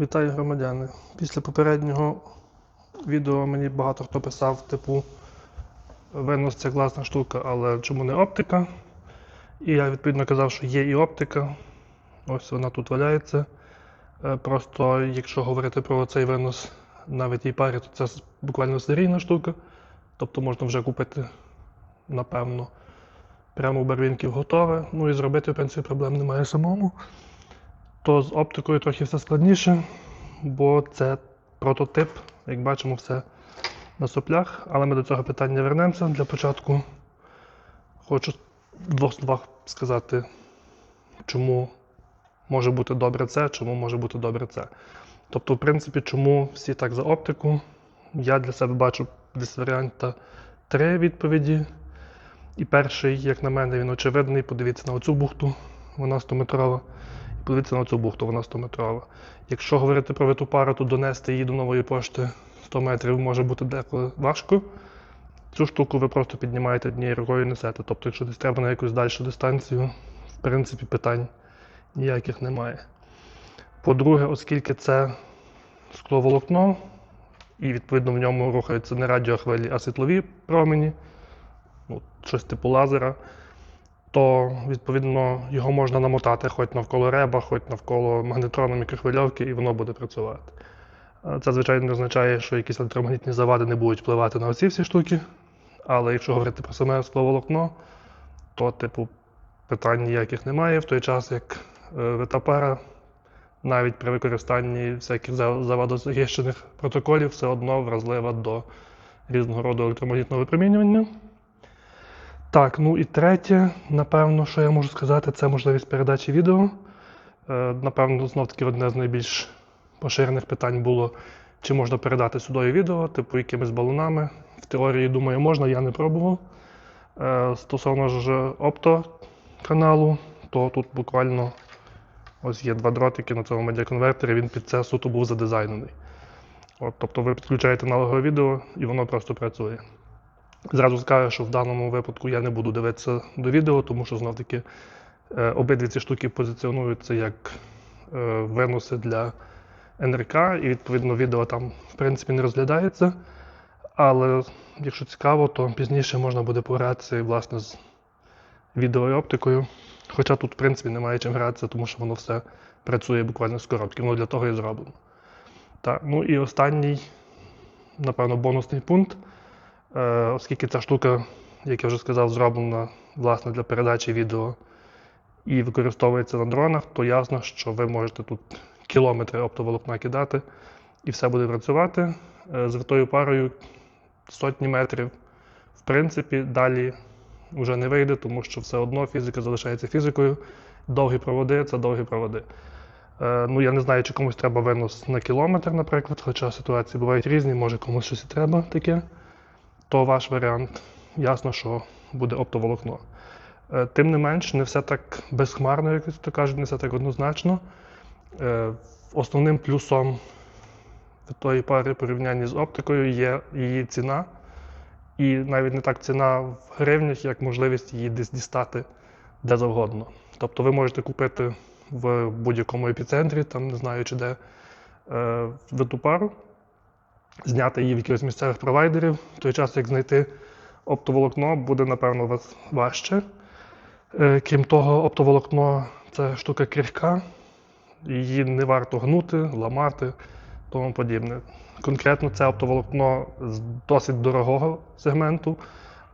Вітаю громадяни. Після попереднього відео мені багато хто писав, типу, винос це класна штука, але чому не оптика? І я відповідно казав, що є і оптика. Ось вона тут валяється. Е, Просто якщо говорити про цей винос на витій парі, то це буквально серійна штука. Тобто можна вже купити, напевно, прямо у барвінків готове. Ну і зробити, в принципі, проблем немає самому то з оптикою трохи все складніше, бо це прототип, як бачимо, все на соплях. Але ми до цього питання вернемося. Для початку хочу в двох словах сказати, чому може бути добре це, чому може бути добре це. Тобто, в принципі, чому всі так за оптику? Я для себе бачу десь варіанта три відповіді. І перший, як на мене, він очевидний. Подивіться на оцю бухту, вона 100-метрова. І подивіться на цю бухту, вона 100-метрова. Якщо говорити про виту пару, то донести її до нової пошти 100 метрів може бути деколи важко. Цю штуку ви просто піднімаєте однією рукою і несете. Тобто, якщо десь треба на якусь дальшу дистанцію, в принципі, питань ніяких немає. По-друге, оскільки це скловолокно, і відповідно в ньому рухаються не радіохвилі, а світлові промені, ну, щось типу лазера, то відповідно його можна намотати хоч навколо реба, хоч навколо магнетрону мікрохвильовки, і воно буде працювати. Е, Це, звичайно, не означає, що якісь електромагнітні завади не будуть впливати на оці всі штуки. Але якщо говорити про саме скловолокно, то, типу, питань ніяких немає, в той час як е, витапара, навіть при використанні всяких за- завадозахищених протоколів, все одно вразлива до різного роду електромагнітного випромінювання. Так, ну і третє, напевно, що я можу сказати, це можливість передачі відео. Е, Напевно, знов таки одне з найбільш поширених питань було, чи можна передати сюди відео, типу якимись балонами. В теорії, думаю, можна, я не пробував. Е, Стосовно ж оптоканалу, то тут буквально ось є два дротики на цьому медіаконвертері, він під це суто був задизайнений. От, тобто ви підключаєте аналогове відео і воно просто працює. Зразу скажу, що в даному випадку я не буду дивитися до відео, тому що знов таки е, обидві ці штуки позиціонуються як е, виноси для НРК, і відповідно відео там в принципі не розглядається. Але якщо цікаво, то пізніше можна буде погратися власне з відео і оптикою. Хоча тут, в принципі, немає чим гратися, тому що воно все працює буквально з коробки. Воно для того і зроблено. Так, ну і останній, напевно, бонусний пункт. Е, оскільки ця штука, як я вже сказав, зроблена власне для передачі відео і використовується на дронах, то ясно, що ви можете тут кілометри оптоволокна кидати і все буде працювати. Е, з витою парою сотні метрів. В принципі, далі вже не вийде, тому що все одно фізика залишається фізикою. Довгі проводи це довгі проводи. Е, Ну, я не знаю, чи комусь треба винос на кілометр, наприклад, хоча ситуації бувають різні, може комусь щось і треба таке то ваш варіант. Ясно, що буде оптоволокно. Е, Тим не менш, не все так безхмарно, як то кажуть, не все так однозначно. Е, Основним плюсом тої пари порівнянні з оптикою є її ціна. І навіть не так ціна в гривнях, як можливість її десь дістати де завгодно. Тобто ви можете купити в будь-якому епіцентрі, там не знаю чи де, е, виту пару, зняти її в якихось місцевих провайдерів, в той час як знайти оптоволокно буде, напевно, важче. Е, Крім того, оптоволокно це штука крихка, її не варто гнути, ламати, тому подібне. Конкретно це оптоволокно з досить дорогого сегменту.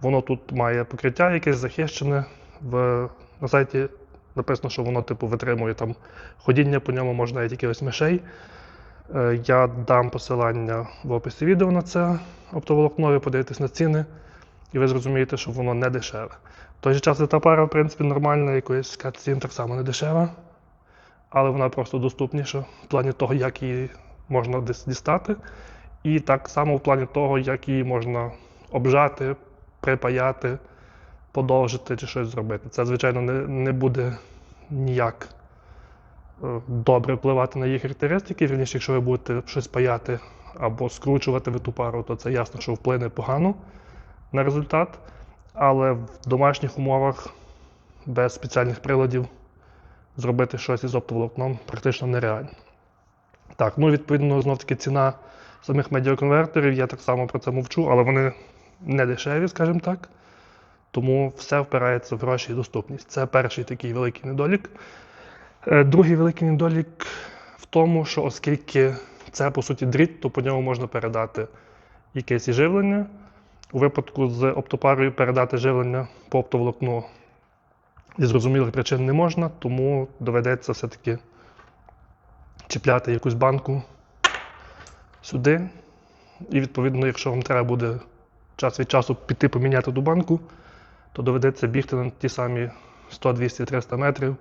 Воно тут має покриття якесь захищене. В, на сайті написано, що воно типу витримує там ходіння по ньому, можна навіть якихось мишей. Е, Я дам посилання в описі відео на це оптоволокно, ви подивитесь на ціни, і ви зрозумієте, що воно не дешеве. В той же час та пара, в принципі, нормальна, якоїсь CAT-7 так само не дешева, але вона просто доступніша в плані того, як її можна десь дістати, і так само в плані того, як її можна обжати, припаяти, подовжити чи щось зробити. Це, звичайно, не, не буде ніяк добре впливати на її характеристики. Вірніше, якщо ви будете щось паяти або скручувати в ту пару, то це ясно, що вплине погано на результат. Але в домашніх умовах без спеціальних приладів зробити щось із оптоволокном практично нереально. Так, ну відповідно, знов таки ціна самих медіаконвертерів, я так само про це мовчу, але вони не дешеві, скажімо так. Тому все впирається в гроші і доступність. Це перший такий великий недолік. Е, Другий великий недолік в тому, що оскільки це по суті дріт, то по ньому можна передати якесь і живлення. У випадку з оптопарою передати живлення по оптоволокну зі зрозумілих причин не можна, тому доведеться все-таки чіпляти якусь банку сюди. І відповідно, якщо вам треба буде час від часу піти поміняти ту банку, то доведеться бігти на ті самі 100, 200, 300 метрів,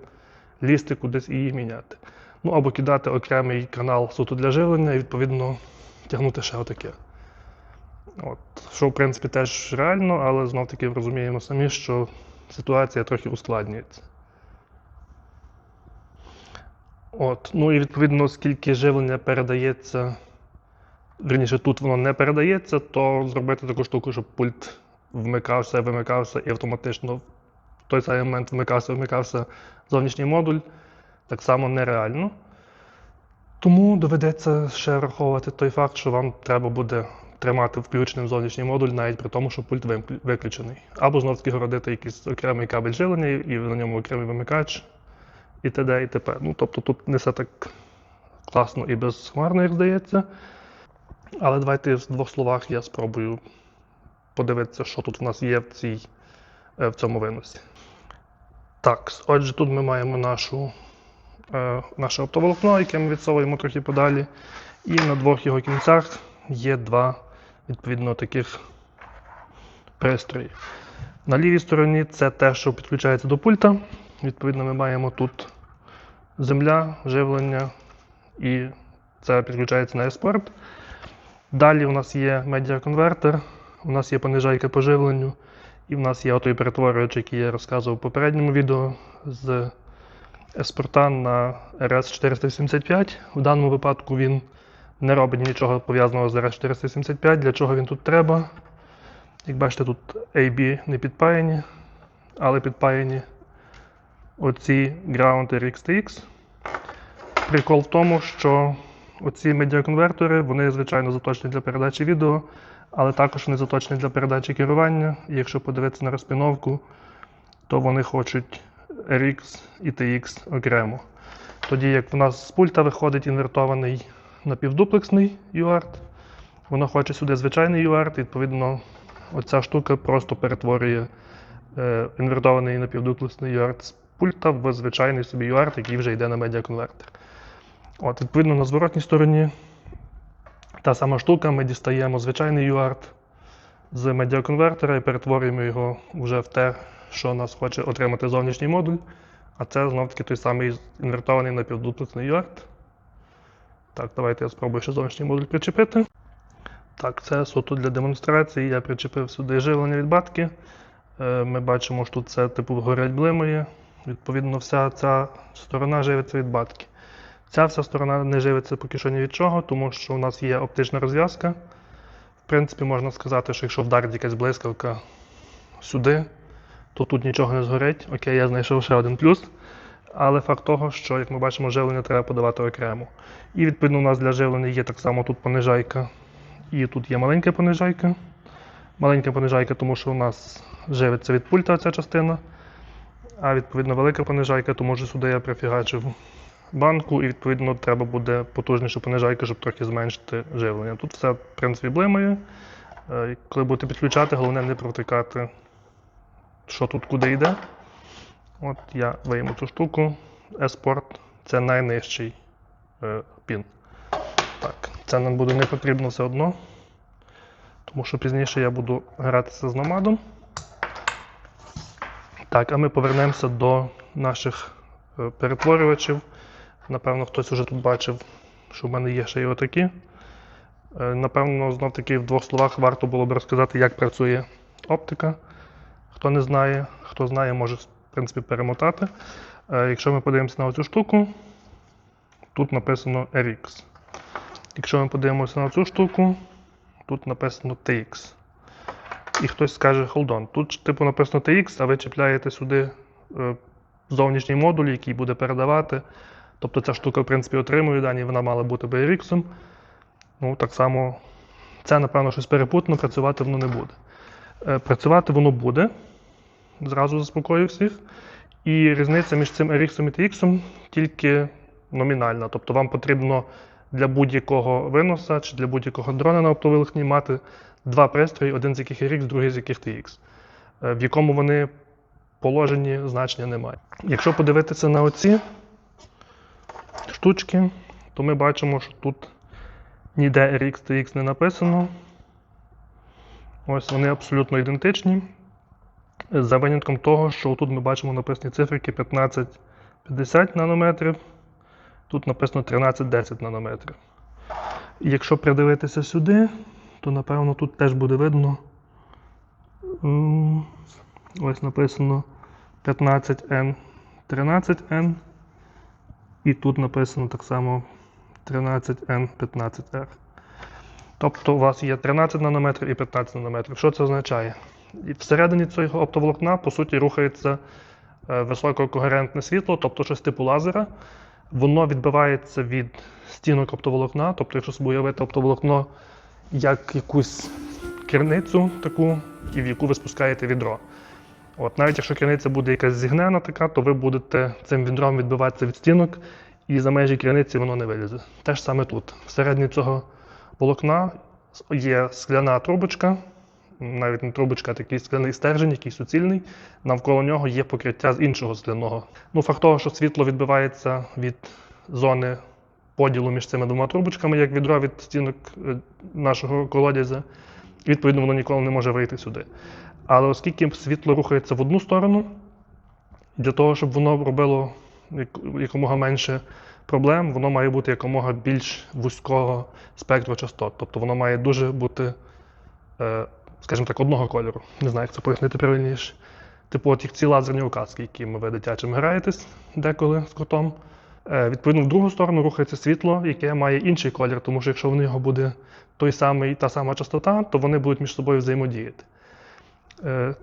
лізти кудись і її міняти. Ну або кидати окремий канал суто для живлення і відповідно тягнути ще отаке. От. Що, в принципі, теж реально, але знов таки розуміємо самі, що ситуація трохи ускладнюється. От. Ну і відповідно, оскільки живлення передається, верніше тут воно не передається, то зробити таку штуку, щоб пульт вмикався, вимикався і автоматично той самий момент вмикався, вимикався зовнішній модуль, так само нереально. Тому доведеться ще враховувати той факт, що вам треба буде тримати включеним зовнішній модуль, навіть при тому, що пульт виключений. Або знов таки городити якийсь окремий кабель живлення і на ньому окремий вимикач, і т.д. і т.п. Ну, тобто тут не все так класно і безхмарно, як здається. Але давайте в двох словах я спробую подивитися, що тут в нас є в, цій, е, в цьому виносі. Так, отже, тут ми маємо нашу, е, наше оптоволокно, яке ми відсовуємо трохи подалі. І на двох його кінцях є два відповідно таких пристрої. На лівій стороні це те, що підключається до пульта. Відповідно, ми маємо тут земля, живлення і це підключається на еспорт. Далі у нас є медіаконвертер, у нас є понижайка по живленню, і в нас є отой перетворювач, який я розказував в попередньому відео з еспорта на RS485. В даному випадку він не робить нічого пов'язаного з RS475. Для чого він тут треба? Як бачите, тут AB не підпаяні, але підпаяні оці Ground RXTX. Прикол в тому, що оці медіаконвертори, вони, звичайно, заточені для передачі відео, але також вони заточені для передачі керування. І якщо подивитися на розпіновку, то вони хочуть RX і TX окремо. Тоді як в нас з пульта виходить інвертований напівдуплексний UART, воно хоче сюди звичайний UART, відповідно, оця штука просто перетворює е, інвертований напівдуплексний UART з пульта в звичайний собі UART, який вже йде на медіаконвертер. От, відповідно, на зворотній стороні та сама штука, ми дістаємо звичайний UART з медіаконвертера і перетворюємо його вже в те, що нас хоче отримати зовнішній модуль. А це знов таки той самий інвертований напівдуплексний UART. Так, давайте я спробую ще зовнішній модуль причепити. Так, це суто для демонстрації. Я причепив сюди живлення від батки. Е, Ми бачимо, що тут це типу горять блимає. Відповідно, вся ця сторона живиться від батки. Ця вся сторона не живиться поки що ні від чого, тому що у нас є оптична розв'язка. В принципі, можна сказати, що якщо вдарить якась блискавка сюди, то тут нічого не згорить. Окей, я знайшов ще один плюс. Але факт того, що, як ми бачимо, живлення треба подавати окремо. І відповідно у нас для живлення є так само тут понижайка. І тут є маленька понижайка. Маленька понижайка, тому що у нас живиться від пульта ця частина. А відповідно велика понижайка, тому що сюди я прифігачив банку, і відповідно треба буде потужніша понижайка, щоб трохи зменшити живлення. Тут все, в принципі, блимає. Е, Коли будете підключати, головне не протикати, що тут куди йде. От я вийму цю штуку. Еспорт це найнижчий е, пін. Так, це нам буде не потрібно все одно, тому що пізніше я буду гратися з намадом. Так, а ми повернемося до наших е, перетворювачів. Напевно, хтось уже тут бачив, що в мене є ще й отакі. Е, Напевно, знов таки в двох словах варто було б розказати, як працює оптика. Хто не знає, хто знає, може в принципі перемотати. Е, Якщо ми подивимося на цю штуку, тут написано RX. Якщо ми подивимося на цю штуку, тут написано TX. І хтось скаже, hold on, тут типу написано TX, а ви чіпляєте сюди е, зовнішній модуль, який буде передавати. Тобто ця штука, в принципі, отримує дані, вона мала бути BRX. Ну, так само, це, напевно, щось перепутано, працювати воно не буде. Е, Працювати воно буде, зразу заспокою всіх. І різниця між цим RX і TX тільки номінальна. Тобто вам потрібно для будь-якого виноса чи для будь-якого дрона на оптоволокні мати два пристрої, один з яких RX, другий з яких TX. Е, В якому вони положенні значення немає. Якщо подивитися на оці штучки, то ми бачимо, що тут ніде RX TX не написано. Ось вони абсолютно ідентичні. За винятком того, що тут ми бачимо написані циферки 1550 нанометрів, тут написано 1310 нанометрів. Якщо придивитися сюди, то напевно тут теж буде видно. Ось написано 15N, 13N. І тут написано так само 13N, 15R. Тобто у вас є 13 нанометрів і 15 нанометрів. Що це означає? І всередині цього оптоволокна, по суті, рухається е, висококогерентне світло, тобто щось типу лазера. Воно відбивається від стінок оптоволокна. Тобто, якщо собі уявити оптоволокно як якусь керницю таку, і в яку ви спускаєте відро. От, навіть якщо криниця буде якась зігнена така, то ви будете цим відром відбиватися від стінок, і за межі криниці воно не вилізе. Те ж саме тут. Всередині цього волокна є скляна трубочка, навіть не трубочка, а такий скляний стержень, який суцільний. Навколо нього є покриття з іншого скляного. Ну, факт того, що світло відбивається від зони поділу між цими двома трубочками, як відро від стінок е, нашого колодязя, відповідно, воно ніколи не може вийти сюди. Але оскільки світло рухається в одну сторону, для того, щоб воно робило якомога менше проблем, воно має бути якомога більш вузького спектру частот. Тобто воно має дуже бути, е, скажімо так, одного кольору. Не знаю, як це пояснити правильніше. Типу, от як ці лазерні указки, якими ви дитячим граєтесь деколи з котом. Е, Відповідно, в другу сторону рухається світло, яке має інший колір, тому що якщо в нього буде той самий, та сама частота, то вони будуть між собою взаємодіяти. Е,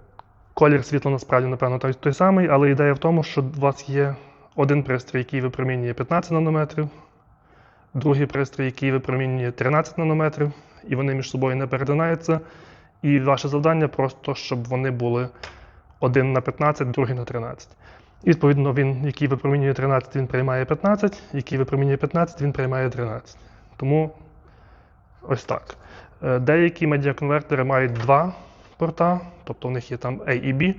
Колір світла насправді, напевно, той, той самий, але ідея в тому, що у вас є один пристрій, який випромінює 15 нанометрів, другий пристрій, який випромінює 13 нанометрів, і вони між собою не перетинаються. І ваше завдання просто, щоб вони були один на 15, другий на 13. І відповідно, він, який випромінює 13, він приймає 15, який випромінює 15, він приймає 13. Тому ось так. Е, Деякі медіаконвертери мають два порта, тобто в них є там A і B,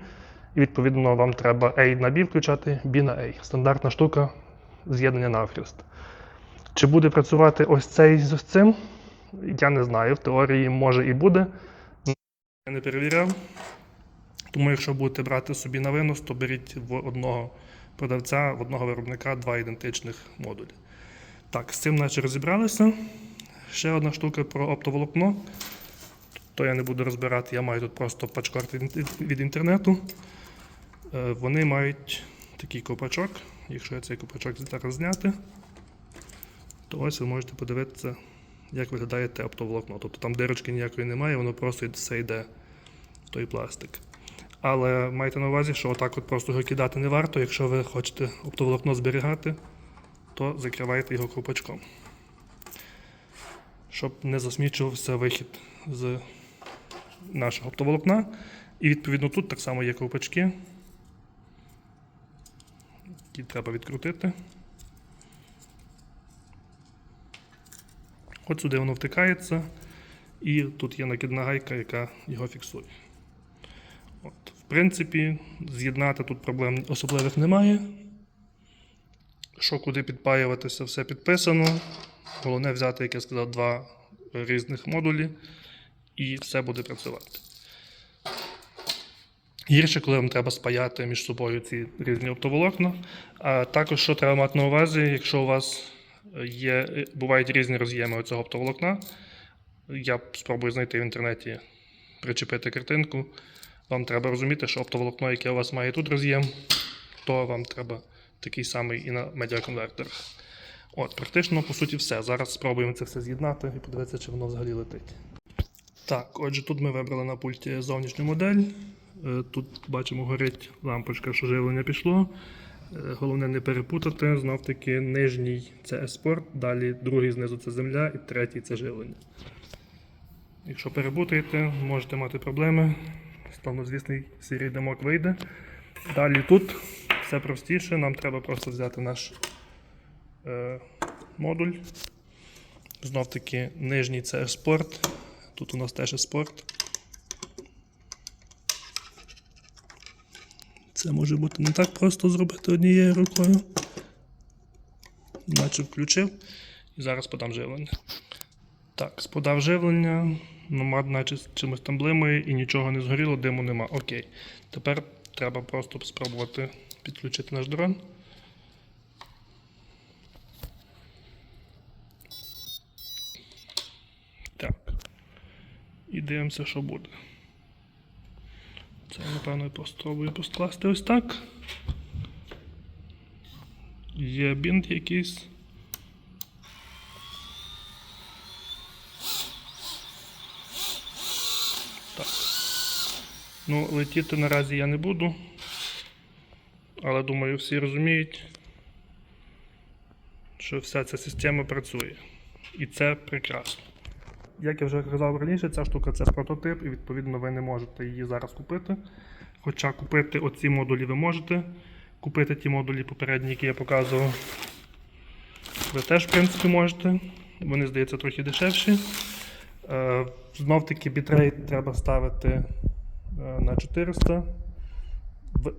і відповідно вам треба A на B включати, B на A. Стандартна штука з'єднання навхрест. Чи буде працювати ось цей з цим? Я не знаю. В теорії може і буде. Я не перевіряв. Тому, якщо будете брати собі на винос, то беріть в одного продавця, в одного виробника два ідентичних модулі. Так, з цим наче розібралися. Ще одна штука про оптоволокно. То я не буду розбирати, я маю тут просто пачкорт від- інтернету. Е, Вони мають такий ковпачок. Якщо я цей ковпачок зараз зняти, то ось ви можете подивитися, як виглядає те оптоволокно. Тобто там дирочки ніякої немає, воно просто все йде в той пластик. Але майте на увазі, що отак от просто його кидати не варто. Якщо ви хочете оптоволокно зберігати, то закривайте його ковпачком. Щоб не засмічувався вихід з нашого оптоволокна. І відповідно тут так само є ковпачки, які треба відкрутити. От сюди воно втикається, і тут є накидна гайка, яка його фіксує. От, в принципі, з'єднати тут проблем особливих немає. Що куди підпаюватися, все підписано. Головне взяти, як я сказав, два різних модулі, і все буде працювати. Гірше, коли вам треба спаяти між собою ці різні оптоволокна. А також, що треба мати на увазі, якщо у вас є, бувають різні роз'єми цього оптоволокна, я спробую знайти в інтернеті, причепити картинку. Вам треба розуміти, що оптоволокно, яке у вас має тут роз'єм, то вам треба такий самий і на медіаконвертерах. От, практично, по суті, все. Зараз спробуємо це все з'єднати і подивитися, чи воно взагалі летить. Так, отже, тут ми вибрали на пульті зовнішню модель. Е, Тут бачимо, горить лампочка, що живлення пішло. Е, Головне не перепутати, знов таки нижній це еспорт, далі другий знизу це земля і третій це живлення. Якщо перепутаєте, можете мати проблеми. Славнозвісний сірий димок вийде. Далі тут все простіше, нам треба просто взяти наш е, модуль. Знов таки нижній це еспорт. Тут у нас теж еспорт. Це може бути не так просто зробити однією рукою. Наче включив. І зараз подам живлення. Так, сподав живлення, номад наче чимось там блимає і нічого не згоріло, диму нема. Окей. Тепер треба просто спробувати підключити наш дрон. Так. І дивимося, що буде. Це, напевно, я спробую поскласти ось так. Є бінт якийсь. Ну, летіти наразі я не буду. Але думаю, всі розуміють, що вся ця система працює. І це прекрасно. Як я вже казав раніше, ця штука це прототип, і відповідно ви не можете її зараз купити. Хоча купити оці модулі ви можете. Купити ті модулі попередні, які я показував, ви теж, в принципі, можете. Вони, здається, трохи дешевші. Е, знов таки бітрейт треба ставити е, на 400.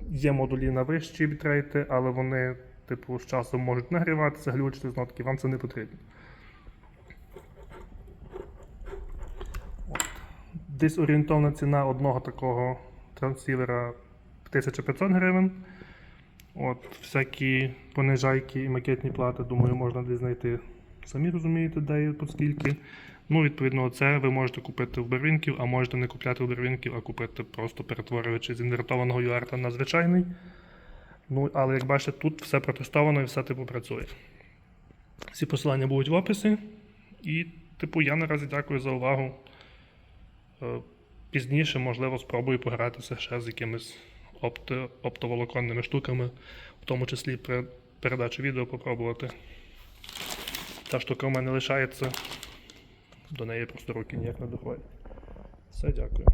Є модулі на вищі бітрейти, але вони, типу, з часом можуть нагріватися, глючити, знов таки, вам це не потрібно. Десь орієнтовна ціна одного такого трансівера 1500 гривень. От, всякі понижайки і макетні плати, думаю, можна десь знайти. Самі розумієте, де і по скільки. Ну, відповідно, це ви можете купити в Бервінків, а можете не купляти в Бервінків, а купити просто перетворюючи з інвертованого UART на звичайний. Ну, але як бачите, тут все протестовано і все типу працює. Всі посилання будуть в описі. І, типу, я наразі дякую за увагу. Е, Пізніше, можливо, спробую погратися ще з якимись опто, оптоволоконними штуками, в тому числі при передачі відео попробувати. Та штука в мене лишається, до неї просто руки ніяк не доходять. Все, дякую.